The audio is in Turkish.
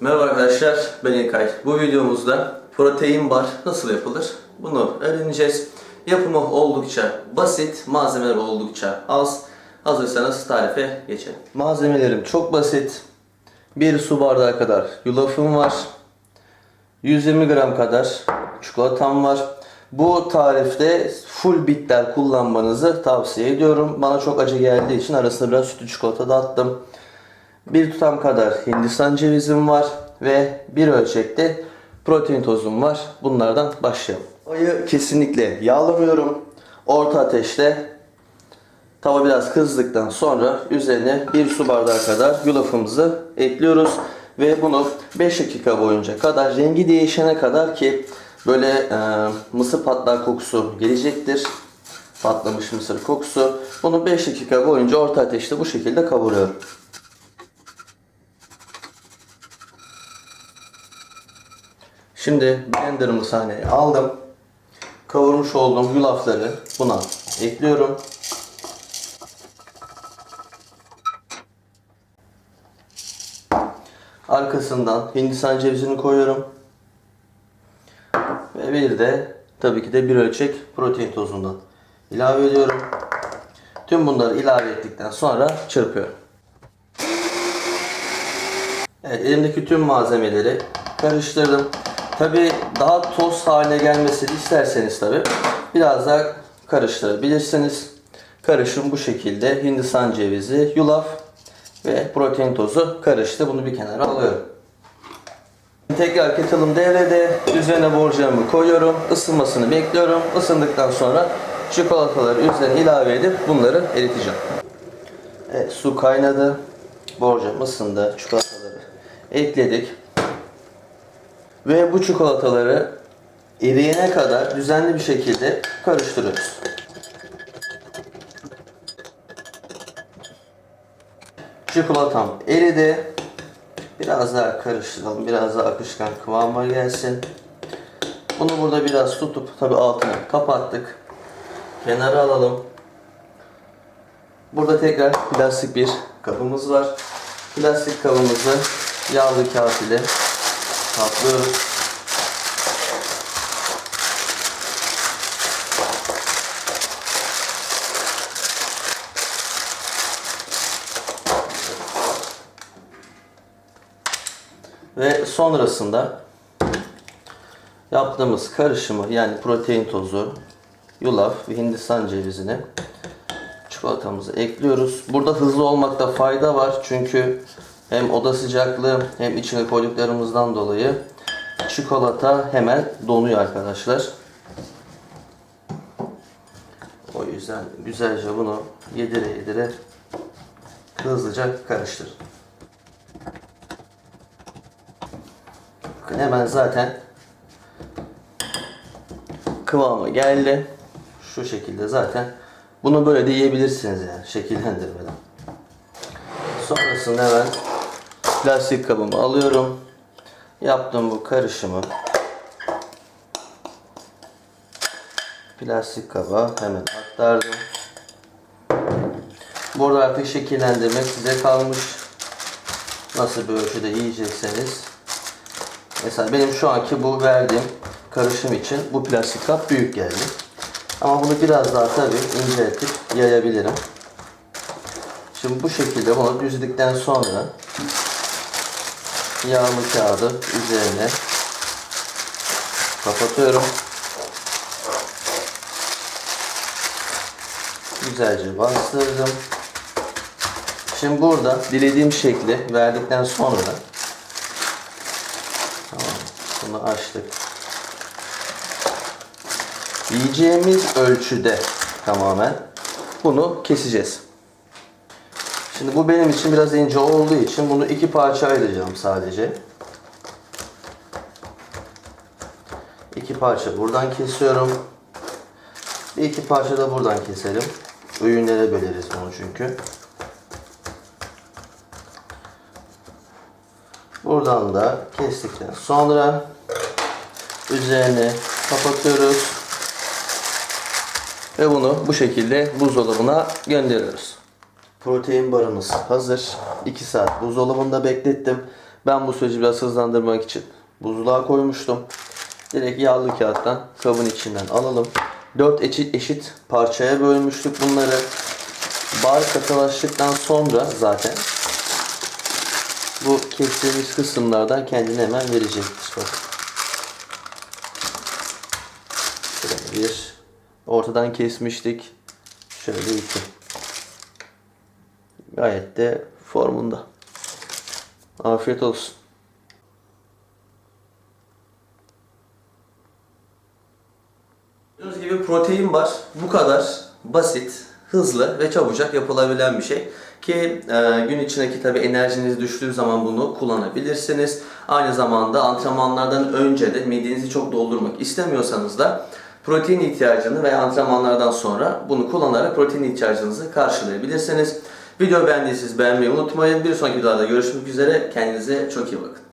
Merhaba arkadaşlar, ben İlkay. Bu videomuzda protein bar nasıl yapılır? Bunu öğreneceğiz. Yapımı oldukça basit, malzemeler oldukça az. Hazırsanız tarife geçelim. Malzemelerim çok basit. 1 su bardağı kadar yulafım var. 120 gram kadar çikolatam var. Bu tarifte full bitter kullanmanızı tavsiye ediyorum. Bana çok acı geldiği için arasına biraz sütlü çikolata da attım. Bir tutam kadar Hindistan cevizim var ve bir ölçekte protein tozum var. Bunlardan başlayalım. Ayı kesinlikle yağlamıyorum. Orta ateşte tava biraz kızdıktan sonra üzerine bir su bardağı kadar yulafımızı ekliyoruz ve bunu 5 dakika boyunca kadar rengi değişene kadar ki böyle e, mısır patlar kokusu gelecektir. Patlamış mısır kokusu. Bunu 5 dakika boyunca orta ateşte bu şekilde kavuruyorum. Şimdi blenderımı sahneye aldım. Kavurmuş olduğum yulafları buna ekliyorum. Arkasından Hindistan cevizini koyuyorum. Ve bir de tabii ki de bir ölçek protein tozundan ilave ediyorum. Tüm bunları ilave ettikten sonra çırpıyorum. Evet, elimdeki tüm malzemeleri karıştırdım. Tabi daha toz haline gelmesini isterseniz tabi biraz daha karıştırabilirsiniz. Karışım bu şekilde Hindistan cevizi, yulaf ve protein tozu karıştı. Bunu bir kenara alıyorum. Tekrar kettle'ım devrede. Üzerine borcamımı koyuyorum. Isınmasını bekliyorum. Isındıktan sonra çikolataları üzerine ilave edip bunları eriteceğim. Evet, su kaynadı. Borcam ısındı. Çikolataları ekledik. Ve bu çikolataları eriyene kadar düzenli bir şekilde karıştırıyoruz. Çikolatam eridi. Biraz daha karıştıralım. Biraz daha akışkan kıvama gelsin. Bunu burada biraz tutup tabi altını kapattık. Kenara alalım. Burada tekrar plastik bir kabımız var. Plastik kabımızı yağlı kağıt ile kaplıyoruz. Ve sonrasında yaptığımız karışımı yani protein tozu, yulaf ve hindistan cevizini çikolatamızı ekliyoruz. Burada hızlı olmakta fayda var çünkü hem oda sıcaklığı hem içine koyduklarımızdan dolayı çikolata hemen donuyor arkadaşlar. O yüzden güzelce bunu yedire yedire hızlıca karıştır. Bakın hemen zaten kıvamı geldi. Şu şekilde zaten bunu böyle de yiyebilirsiniz yani şekillendirmeden. Sonrasında hemen plastik kabımı alıyorum. Yaptığım bu karışımı plastik kaba hemen aktardım. Burada artık şekillendirmek size kalmış. Nasıl bir ölçüde yiyecekseniz. Mesela benim şu anki bu verdiğim karışım için bu plastik kap büyük geldi. Ama bunu biraz daha tabii inceltip yayabilirim. Şimdi bu şekilde bunu düzdükten sonra yağlı kağıdı üzerine kapatıyorum. Güzelce bastırdım. Şimdi burada dilediğim şekli verdikten sonra tamam, bunu açtık. Yiyeceğimiz ölçüde tamamen bunu keseceğiz. Şimdi bu benim için biraz ince olduğu için bunu iki parça ayıracağım sadece. İki parça buradan kesiyorum. Bir iki parça da buradan keselim. Öğünlere böleriz bunu çünkü. Buradan da kestikten sonra üzerine kapatıyoruz. Ve bunu bu şekilde buzdolabına gönderiyoruz. Protein barımız hazır. 2 saat buzdolabında beklettim. Ben bu süreci biraz hızlandırmak için buzluğa koymuştum. Direkt yağlı kağıttan kabın içinden alalım. 4 eşit, eşit parçaya bölmüştük bunları. Bar katılaştıktan sonra zaten bu kestiğimiz kısımlardan kendini hemen verecektir. Bakın. Şöyle bir ortadan kesmiştik. Şöyle iki. Gayet de formunda. Afiyet olsun. Gördüğünüz gibi protein var. Bu kadar basit, hızlı ve çabucak yapılabilen bir şey. Ki e, gün içindeki tabi enerjiniz düştüğü zaman bunu kullanabilirsiniz. Aynı zamanda antrenmanlardan önce de midenizi çok doldurmak istemiyorsanız da protein ihtiyacını veya antrenmanlardan sonra bunu kullanarak protein ihtiyacınızı karşılayabilirsiniz. Video beğendiyseniz beğenmeyi unutmayın. Bir sonraki videoda görüşmek üzere. Kendinize çok iyi bakın.